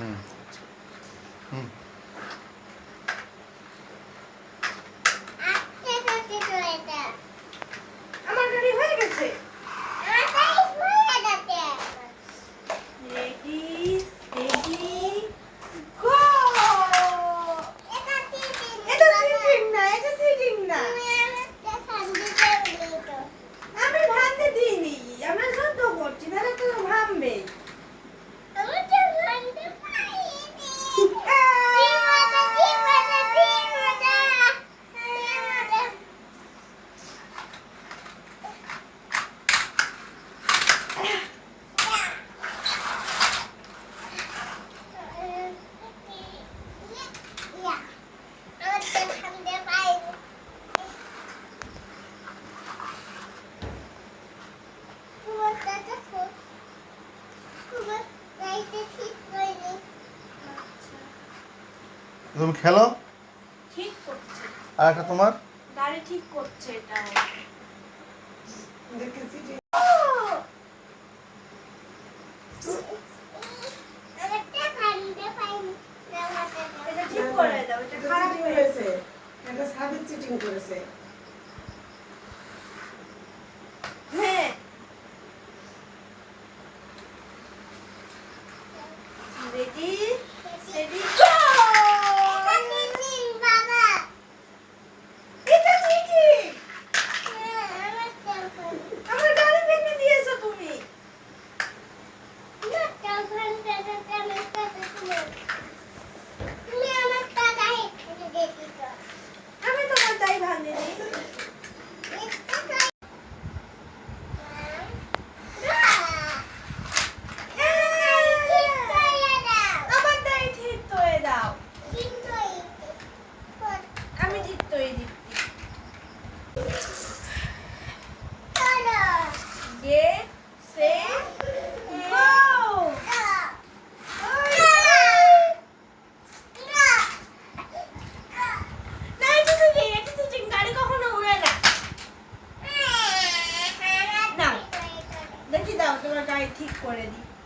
嗯。嗯。তুমি খেলো? ঠিক করছে। আর একটা তোমার? গাড়ি ঠিক করছে এটা দেখেছি এটা ঠিক করে দাও এটা খারাপ হয়েছে। এটা সাবিত চিটিং করেছে। ঠিক করে দিই।